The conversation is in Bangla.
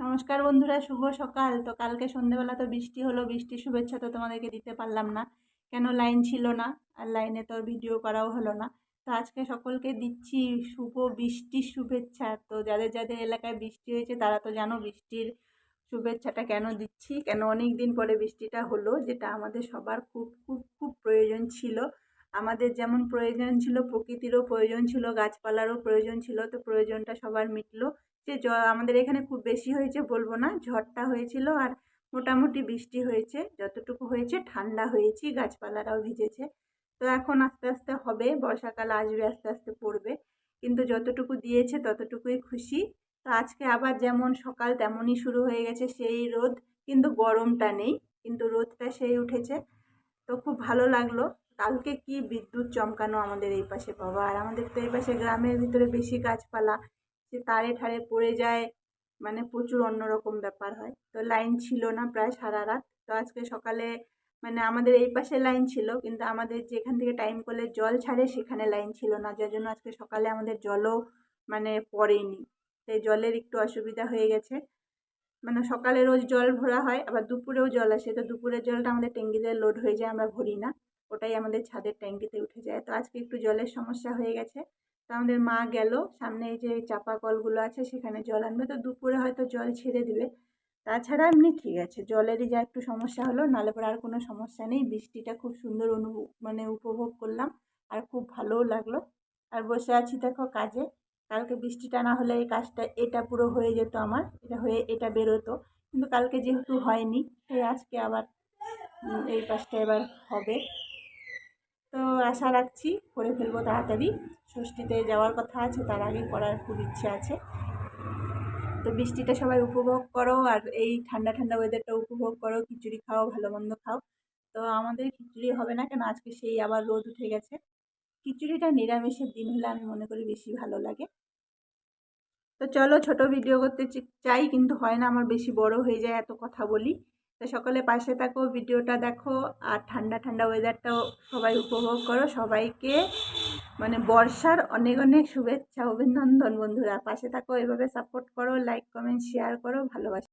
নমস্কার বন্ধুরা, শুভ সকাল। তো কালকে সন্ধেবেলা তো বৃষ্টি হলো, বৃষ্টির শুভেচ্ছা তো তোমাদেরকে দিতে পারলাম না। কেন লাইন ছিল না? আর লাইনে তো ভিডিও করাও হলো না। তো আজকে সকলকে দিচ্ছি শুভ বৃষ্টির শুভেচ্ছা। তো যাদের যাদের এলাকায় বৃষ্টি হয়েছে, তারা তো জানো বৃষ্টির শুভেচ্ছাটা কেন দিচ্ছি? কেন অনেক দিন পরে বৃষ্টিটা হলো, যেটা আমাদের সবার খুব খুব খুব প্রয়োজন ছিল। আমাদের যেমন প্রয়োজন ছিল, প্রকৃতিরও প্রয়োজন ছিল, গাছপালারও প্রয়োজন ছিল, তো প্রয়োজনটা সবার মিটলো। যে আমাদের এখানে খুব বেশি হয়েছে বলব না। ঝড়টা হয়েছিল আর মোটামুটি বৃষ্টি হয়েছে। যতটুকু হয়েছে, ঠান্ডা হয়েছি, গাছপালারাও ভিজেছে। তো এখন আস্তে আস্তে হবে, বর্ষাকাল আসবে, আস্তে আস্তে পড়বে। কিন্তু যতটুকু দিয়েছে ততটুকুই খুশি। তো আজকে আবার যেমন সকাল তেমনই শুরু হয়ে গেছে সেই রোদ। কিন্তু গরমটা নেই, কিন্তু রোদটা সেই উঠেছে। তো খুব ভালো লাগল। কালকে কি বিদ্যুৎ চমকানো আমাদের এই পাশে বাবা। আর আমাদের তো এই পাশে গ্রামের ভিতরে বেশি গাছপালা। যে তারে ঠারে পড়ে যায় মানে প্রচুর অন্যরকম ব্যাপার হয়। তো লাইন ছিল না প্রায় সারা রাত। তো আজকে সকালে মানে আমাদের এই পাশে লাইন ছিল, কিন্তু আমাদের যেখান থেকে টাইম করলে জল ছাড়ে, সেখানে লাইন ছিল না। যার জন্য আজকে সকালে আমাদের জলও মানে পড়েনি। তাই জলের একটু অসুবিধা হয়ে গেছে। মানে সকালে রোজ জল ভরা হয়, আবার দুপুরেও জল আসে। তো দুপুরের জলটা আমাদের ট্যাঙ্কিতে লোড হয়ে যায়, আমরা ভরি না। ওটাই আমাদের ছাদের ট্যাঙ্কিতে উঠে যায়। তো আজকে একটু জলের সমস্যা হয়ে গেছে। তো আমাদের মা গেল। সামনে এই যে চাপা কলগুলো আছে, সেখানে জল আনবে। তো দুপুরে হয়তো জল ছেড়ে দিবে। তাছাড়া এমনি ঠিক আছে। জলেরই যা একটু সমস্যা হলো নালে পরে আর কোনো সমস্যা নেই। বৃষ্টিটা খুব সুন্দর অনুভব মানে উপভোগ করলাম। আর খুব ভালোও লাগল। আর বসে আছি দেখো কাজে। কালকে বৃষ্টিটা না হলে এই কাজটা, এটা পুরো হয়ে যেত আমার। এটা হয়ে, এটা বেরোতো। কিন্তু কালকে যেহেতু হয়নি, তাই আজকে আবার এই কাজটা এবার হবে। তো আশা রাখছি করে ফেলব তাড়াতাড়ি। ষষ্ঠীতে যাওয়ার কথা আছে, তার আগে করার খুব ইচ্ছে আছে। তো বৃষ্টিটা সবাই উপভোগ করো আর এই ঠান্ডা ঠান্ডা ওয়েদারটা উপভোগ করো, খিচুড়ি খাও, ভালো মন্দ খাও। তো আমাদের খিচুড়ি হবে না কেন? আজকে সেই আবার রোদ উঠে গেছে। খিচুড়িটা নিরামিষের দিন হলে আমি মনে করি বেশি ভালো লাগে। তো চলো ছোট ভিডিও করতে চাই, কিন্তু হয় না, আমার বেশি বড় হয়ে যায়, এত কথা বলি। তো সকলে পাশে থাকো, ভিডিওটা দেখো আর ঠান্ডা ঠান্ডা ওয়েদারটাও সবাই উপভোগ করো। সবাইকে মানে বর্ষার অনেক অনেক শুভেচ্ছা, অভিনন্দন বন্ধুরা। পাশে থাকো, এভাবে সাপোর্ট করো লাইক কমেন্ট শেয়ার করো, ভালোবাসা।